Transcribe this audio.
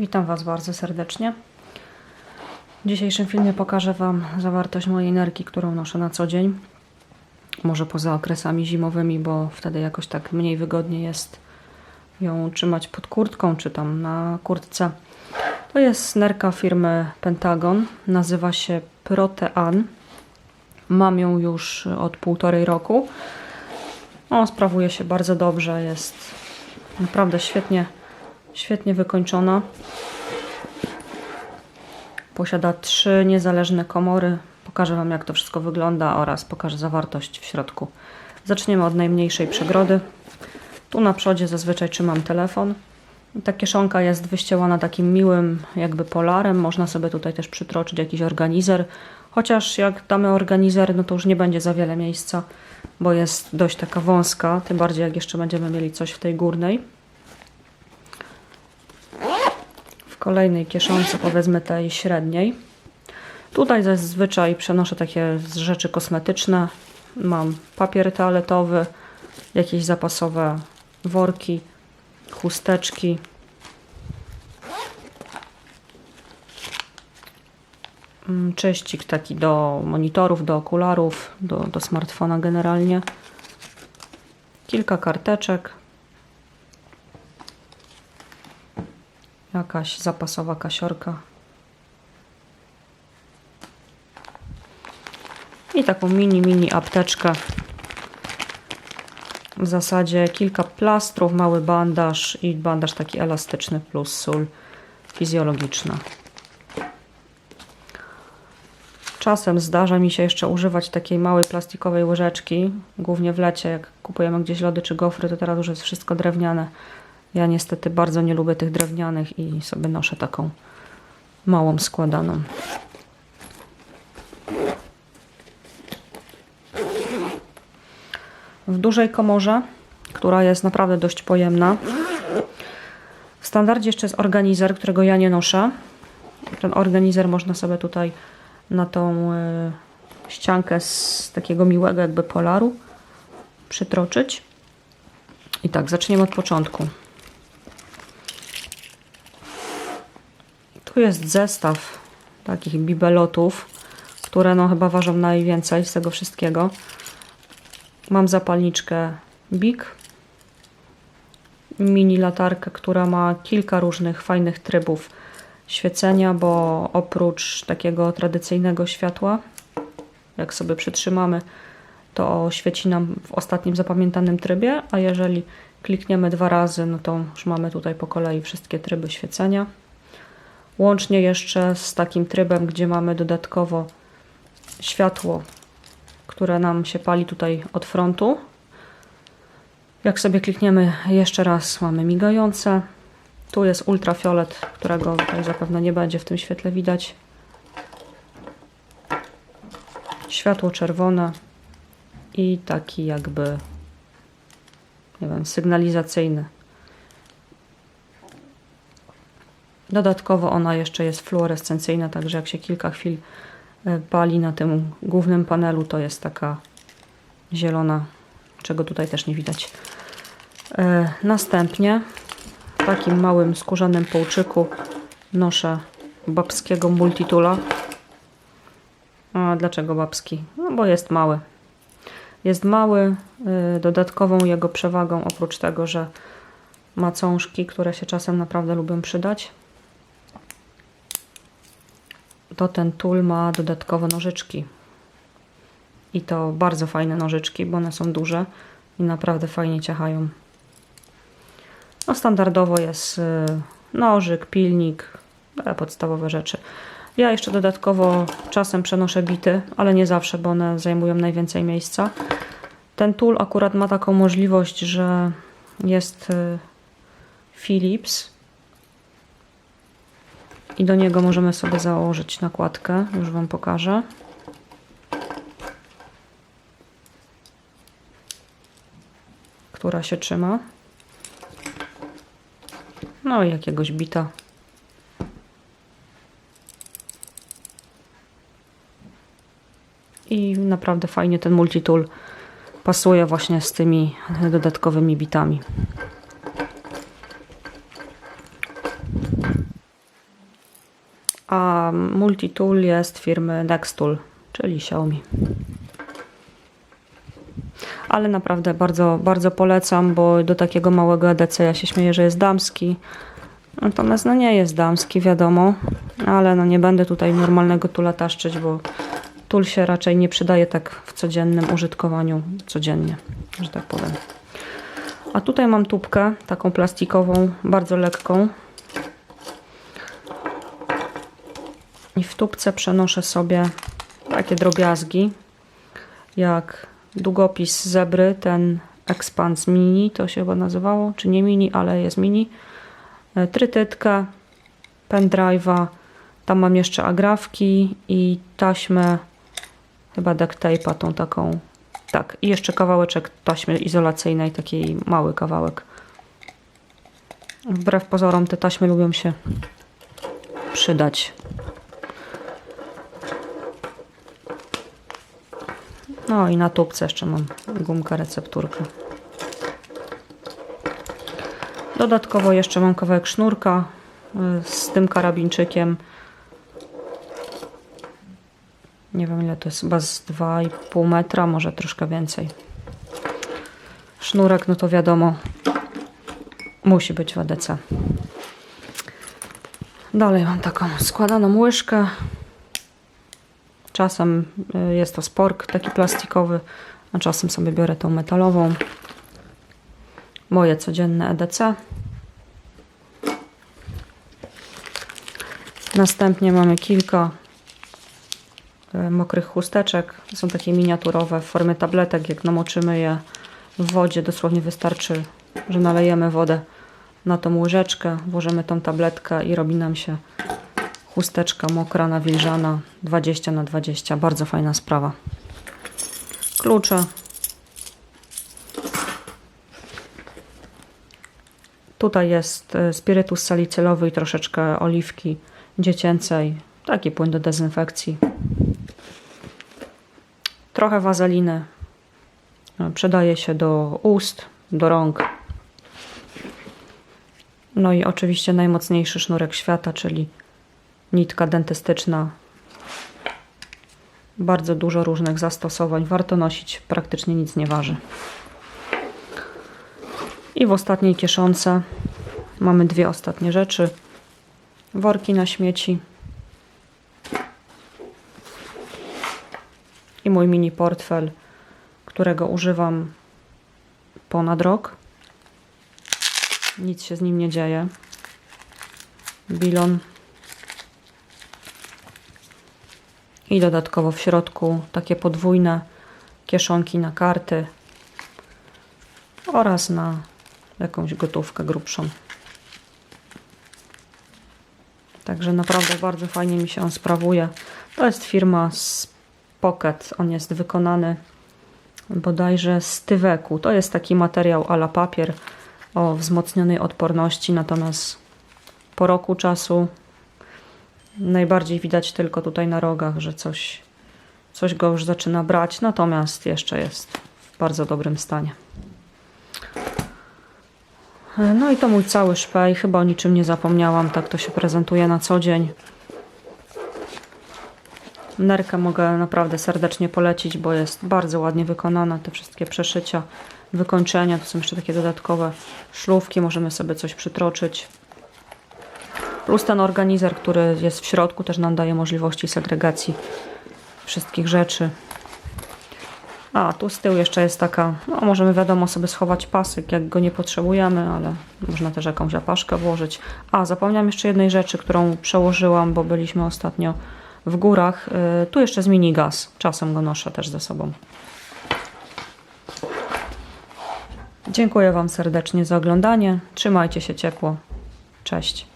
Witam Was bardzo serdecznie. W dzisiejszym filmie pokażę Wam zawartość mojej energii, którą noszę na co dzień. Może poza okresami zimowymi, bo wtedy jakoś tak mniej wygodnie jest ją trzymać pod kurtką czy tam na kurtce. To jest nerka firmy Pentagon. Nazywa się Protean. Mam ją już od półtorej roku. O, sprawuje się bardzo dobrze. Jest naprawdę świetnie, świetnie wykończona. Posiada trzy niezależne komory. Pokażę Wam, jak to wszystko wygląda oraz pokażę zawartość w środku. Zaczniemy od najmniejszej przegrody. Tu na przodzie zazwyczaj trzymam telefon. Ta kieszonka jest wyścielona takim miłym jakby polarem. Można sobie tutaj też przytroczyć jakiś organizer. Chociaż jak damy organizer, no to już nie będzie za wiele miejsca, bo jest dość taka wąska. Tym bardziej jak jeszcze będziemy mieli coś w tej górnej. W kolejnej kieszonce, powiedzmy tej średniej. Tutaj zazwyczaj przenoszę takie rzeczy kosmetyczne. Mam papier toaletowy, jakieś zapasowe worki, chusteczki. Mm, Czyścik taki do monitorów, do okularów, do, do smartfona generalnie. Kilka karteczek. Jakaś zapasowa kasiorka. I taką mini, mini apteczkę. W zasadzie kilka plastrów, mały bandaż i bandaż taki elastyczny plus sól fizjologiczna. Czasem zdarza mi się jeszcze używać takiej małej plastikowej łyżeczki, głównie w lecie, jak kupujemy gdzieś lody czy gofry, to teraz już jest wszystko drewniane. Ja niestety bardzo nie lubię tych drewnianych i sobie noszę taką małą składaną. W dużej komorze, która jest naprawdę dość pojemna. W standardzie jeszcze jest organizer, którego ja nie noszę. Ten organizer można sobie tutaj na tą y, ściankę z takiego miłego jakby polaru przytroczyć. I tak, zaczniemy od początku. Tu jest zestaw takich bibelotów, które no chyba ważą najwięcej z tego wszystkiego. Mam zapalniczkę BIC, mini latarkę, która ma kilka różnych fajnych trybów świecenia, bo oprócz takiego tradycyjnego światła, jak sobie przytrzymamy, to świeci nam w ostatnim zapamiętanym trybie, a jeżeli klikniemy dwa razy, no to już mamy tutaj po kolei wszystkie tryby świecenia. Łącznie jeszcze z takim trybem, gdzie mamy dodatkowo światło, które nam się pali tutaj od frontu. Jak sobie klikniemy jeszcze raz, mamy migające. Tu jest ultrafiolet, którego tutaj zapewne nie będzie w tym świetle widać. Światło czerwone i taki jakby nie wiem, sygnalizacyjny. Dodatkowo ona jeszcze jest fluorescencyjna, także jak się kilka chwil e, pali na tym głównym panelu, to jest taka zielona, czego tutaj też nie widać. E, Następnie w takim małym skórzanym połczyku noszę babskiego multitula. A dlaczego babski? No bo jest mały. Jest mały. y, Dodatkową jego przewagą, oprócz tego, że ma cążki, które się czasem naprawdę lubią przydać, to ten tool ma dodatkowo nożyczki. I to bardzo fajne nożyczki, bo one są duże i naprawdę fajnie ciachają. No standardowo jest y, nożyk, pilnik, podstawowe rzeczy. Ja jeszcze dodatkowo czasem przenoszę bity, ale nie zawsze, bo one zajmują najwięcej miejsca. Ten tool akurat ma taką możliwość, że jest y, Philips i do niego możemy sobie założyć nakładkę. Już Wam pokażę. Która się trzyma. No i jakiegoś bita. I naprawdę fajnie ten multitool pasuje właśnie z tymi dodatkowymi bitami. A multitool jest firmy Nextool, czyli Xiaomi. Ale naprawdę bardzo, bardzo polecam, bo do takiego małego EDC ja się śmieję, że jest damski. Natomiast no nie jest damski, wiadomo, ale no nie będę tutaj normalnego tula taszczyć, bo tul się raczej nie przydaje tak w codziennym użytkowaniu, codziennie, że tak powiem. A tutaj mam tubkę, taką plastikową, bardzo lekką. I w tubce przenoszę sobie takie drobiazgi, jak długopis zebry, ten Expans Mini, to się chyba nazywało, czy nie mini, ale jest mini. E, Trytytkę, pendrive'a, tam mam jeszcze agrafki i taśmę, chyba duct tape'a, tą taką, tak, i jeszcze kawałeczek taśmy izolacyjnej, taki mały kawałek. Wbrew pozorom te taśmy lubią się przydać. No i na tubce jeszcze mam gumkę recepturkę. Dodatkowo jeszcze mam kawałek sznurka y, z tym karabinczykiem. Nie wiem ile to jest, chyba z 2,5 metra, może troszkę więcej. Sznurek, no to wiadomo, musi być w. Dalej mam taką składaną łyżkę. Czasem y, jest to spork taki plastikowy, a czasem sobie biorę tą metalową. Moje codzienne EDC. Następnie mamy kilka y, mokrych chusteczek. Są takie miniaturowe w formie tabletek. Jak namoczymy je w wodzie, dosłownie wystarczy, że nalejemy wodę na tą łyżeczkę, włożymy tą tabletkę i robi nam się chusteczka mokra, nawilżana 20 na 20 bardzo fajna sprawa. Klucze. Tutaj jest e, spirytus salicylowy i troszeczkę oliwki dziecięcej. Taki płyn do dezynfekcji. Trochę wazeliny. E, przydaje się do ust, do rąk. No i oczywiście najmocniejszy sznurek świata, czyli nitka dentystyczna. Bardzo dużo różnych zastosowań. Warto nosić, praktycznie nic nie waży. I w ostatniej kieszonce mamy dwie ostatnie rzeczy. Worki na śmieci. I mój mini portfel, którego używam ponad rok. Nic się z nim nie dzieje. Bilon. I dodatkowo w środku takie podwójne kieszonki na karty oraz na jakąś gotówkę grubszą. Także naprawdę bardzo fajnie mi się on sprawuje. To jest firma z Pocket. On jest wykonany bodajże z tyweku. To jest taki materiał ala papier o wzmocnionej odporności, natomiast po roku czasu najbardziej widać tylko tutaj na rogach, że coś, coś go już zaczyna brać, natomiast jeszcze jest w bardzo dobrym stanie. No i to mój cały szpej, chyba o niczym nie zapomniałam, tak to się prezentuje na co dzień. Nerkę mogę naprawdę serdecznie polecić, bo jest bardzo ładnie wykonana, te wszystkie przeszycia wykończenia. Tu są jeszcze takie dodatkowe szlówki, możemy sobie coś przytroczyć. Plus ten organizer, który jest w środku, też nam daje możliwości segregacji wszystkich rzeczy. A, tu z tyłu jeszcze jest taka, no możemy wiadomo sobie schować pasek, jak go nie potrzebujemy, ale można też jakąś apaszkę włożyć. A, zapomniałam jeszcze jednej rzeczy, którą przełożyłam, bo byliśmy ostatnio w górach. Yy, tu jeszcze z mini gaz, czasem go noszę też ze sobą. Dziękuję Wam serdecznie za oglądanie. Trzymajcie się ciepło. Cześć.